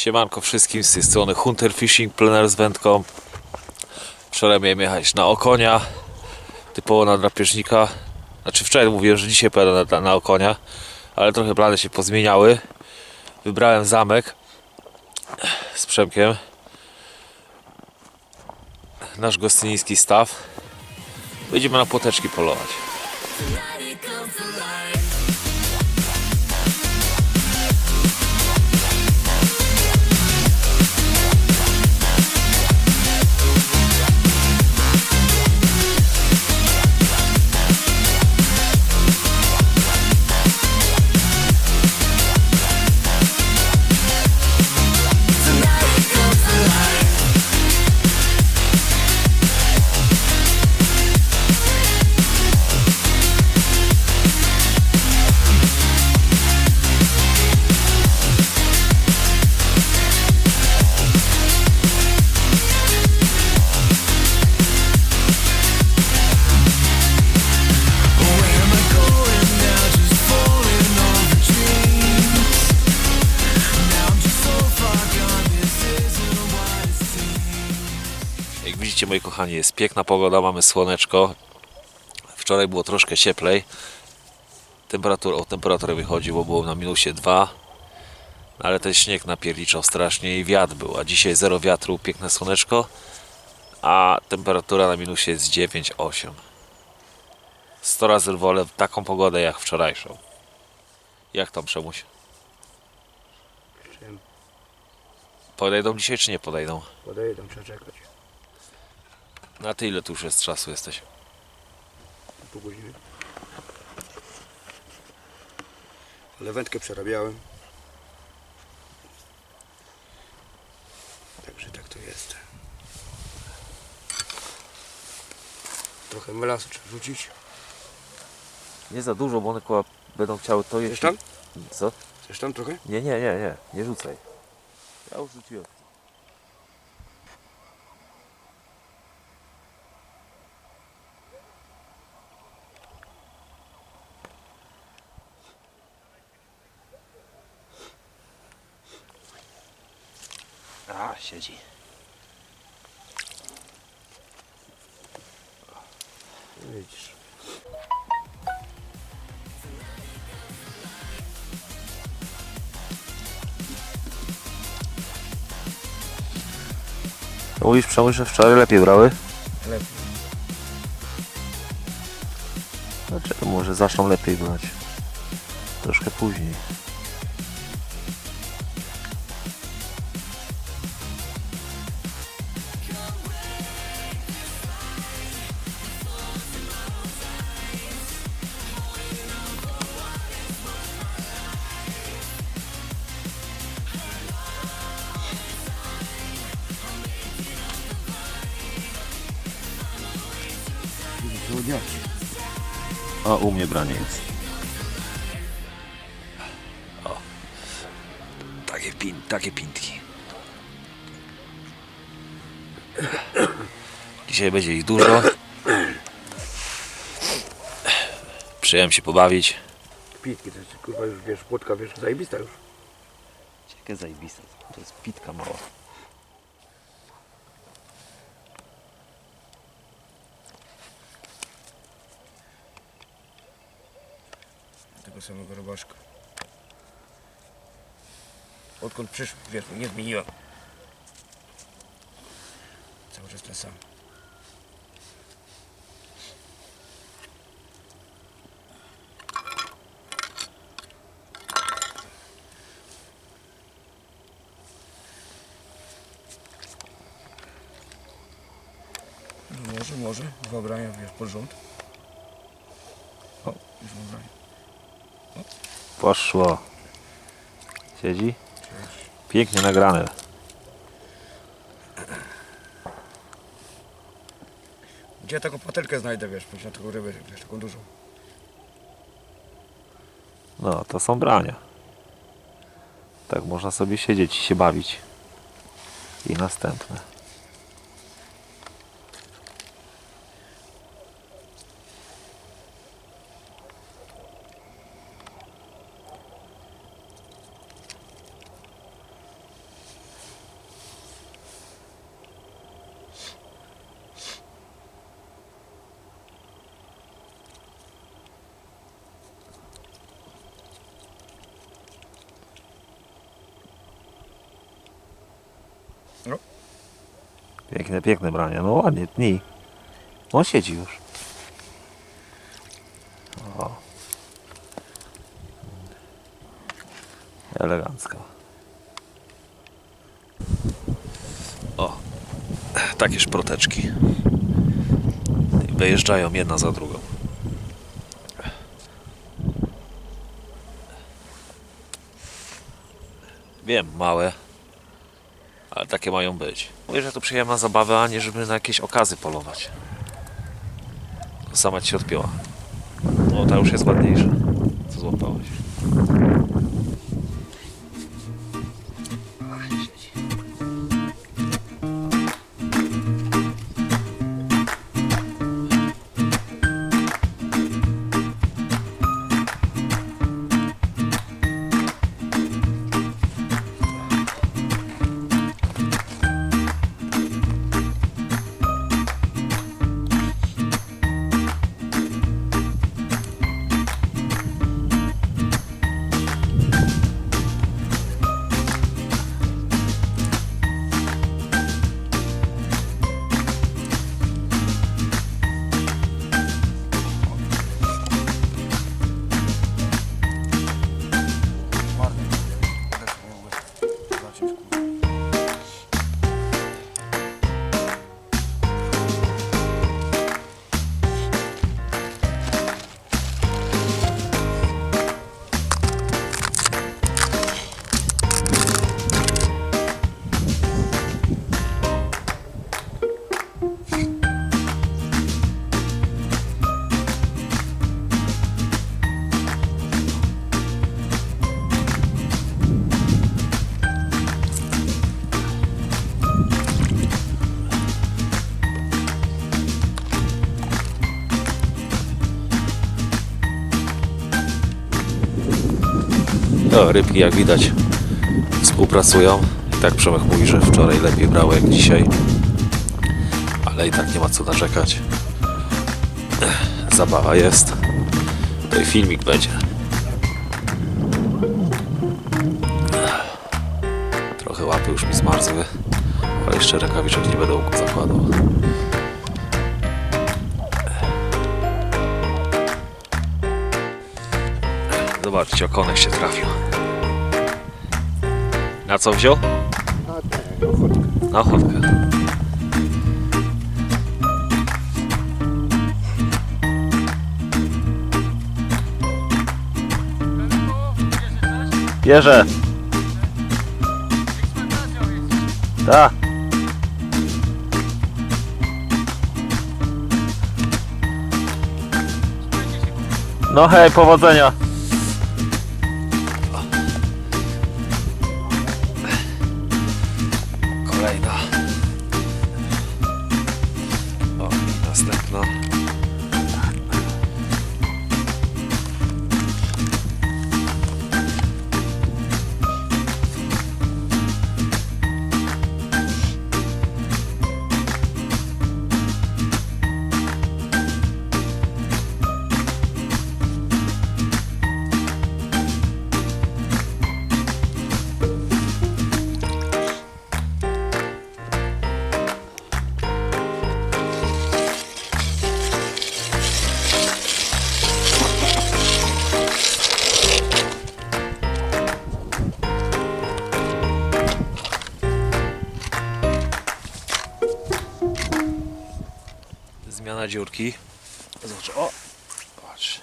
Siemanko wszystkim z tej strony Hunter Fishing Plener z wędką. Wczoraj miałem jechać na okonia, typowo na drapieżnika. Znaczy wczoraj mówiłem, że dzisiaj pojadę na, na okonia, ale trochę plany się pozmieniały. Wybrałem zamek z Przemkiem. Nasz gostyniński staw. Będziemy na płoteczki polować. Jak widzicie moi kochani jest piękna pogoda, mamy słoneczko. Wczoraj było troszkę cieplej. Temperatura, o temperaturę wychodzi, bo było na minusie 2. Ale ten śnieg napierliczał strasznie i wiatr był. A dzisiaj zero wiatru, piękne słoneczko. A temperatura na minusie jest 9-8. 100 razy wolę taką pogodę jak wczorajszą. Jak tam przemuś? Czym? Podejdą dzisiaj czy nie podejdą? Podejdą, trzeba czekać. Na tyle tu już jest czasu jesteś? Pół godziny. Ale wędkę przerabiałem. Także tak to jest. Trochę melasu trzeba rzucić. Nie za dużo, bo one koła będą chciały to jeść. Chcesz tam? Co? Chcesz tam trochę? Nie, nie, nie, nie, nie rzucaj. Ja już rzuciłem. A, siedzi. Widzisz. Mówisz, Przemuś, że wczoraj lepiej brały? Lepiej. Znaczy, może zaczną lepiej brać. Troszkę później. A u mnie branie jest. O. Takie, pin, takie pintki. Dzisiaj będzie ich dużo. Przyjąłem się pobawić. Pitki to jest, kurwa już wiesz, płotka wiesz, zajebista już. Jakie zajebiste. To jest pitka mała. Tego samego robaszka. Odkąd przyszł, wiesz, nie zmieniłem. Cały czas ten sam. Może, może. Dwa brania, wiesz, pod rząd. O, już mam branie. Poszło. Siedzi? Pięknie nagrane. Gdzie taką patelkę znajdę, wiesz, na taką rybę, wiesz, taką dużą. No, to są brania. Tak można sobie siedzieć i się bawić. I następne. No. Piękne, piękne branie. No ładnie, tnij. On siedzi już. O. Elegancko. O. Takie szproteczki. Wyjeżdżają jedna za drugą. Wiem, małe, takie mają być. Mówię, że to przyjemna zabawa, a nie żeby na jakieś okazy polować. Sama ci się odpięła. O, ta już jest ładniejsza. Co złapałeś? Rybki jak widać współpracują. I tak Przemek mówi, że wczoraj lepiej brało jak dzisiaj. Ale i tak nie ma co narzekać. Zabawa jest. I filmik będzie. Trochę łapy już mi zmarzły. Ale jeszcze rękawiczek nie będę zakładał. Zobaczcie, okonek się trafił. Na co wziął? Na ochotkę. Bierze. Tak. No hej, powodzenia. Dziurki. Zobacz, o! Patrz.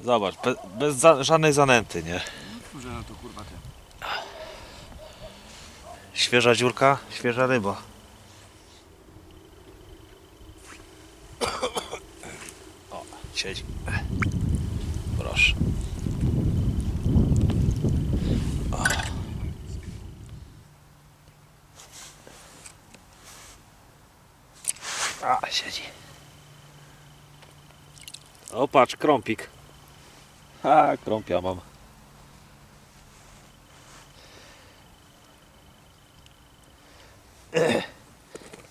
Zobacz, bez, bez za, żadnej zanęty, nie? No to kurwa ten. Świeża dziurka, świeża ryba. O, siedzi. Proszę. Siedzi. O, patrz, krąpik. A, krąpia mam.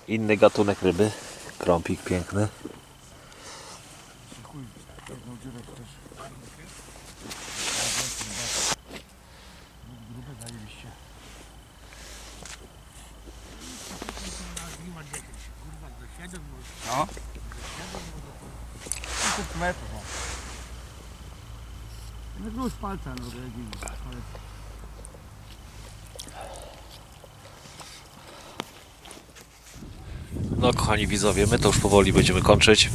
Inny gatunek ryby. Krąpik piękny. Też. zajebiście. Kurwa, do 7 może. No. 1000 metrów. o. No gruz palca, no to jak widzisz. Ale No kochani widzowie, my to już powoli będziemy kończyć.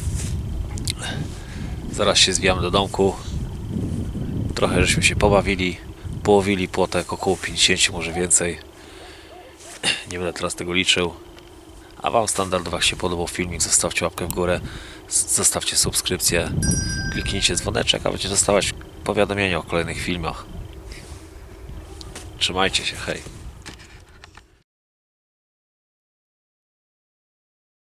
Zaraz się zwijamy do domku. Trochę żeśmy się pobawili. Połowili płotek około 50, może więcej. Nie będę teraz tego liczył. A Wam standardowo się podobał filmik, zostawcie łapkę w górę, zostawcie subskrypcję, kliknijcie dzwoneczek, a będziecie dostawać powiadomienia o kolejnych filmach. Trzymajcie się, hej.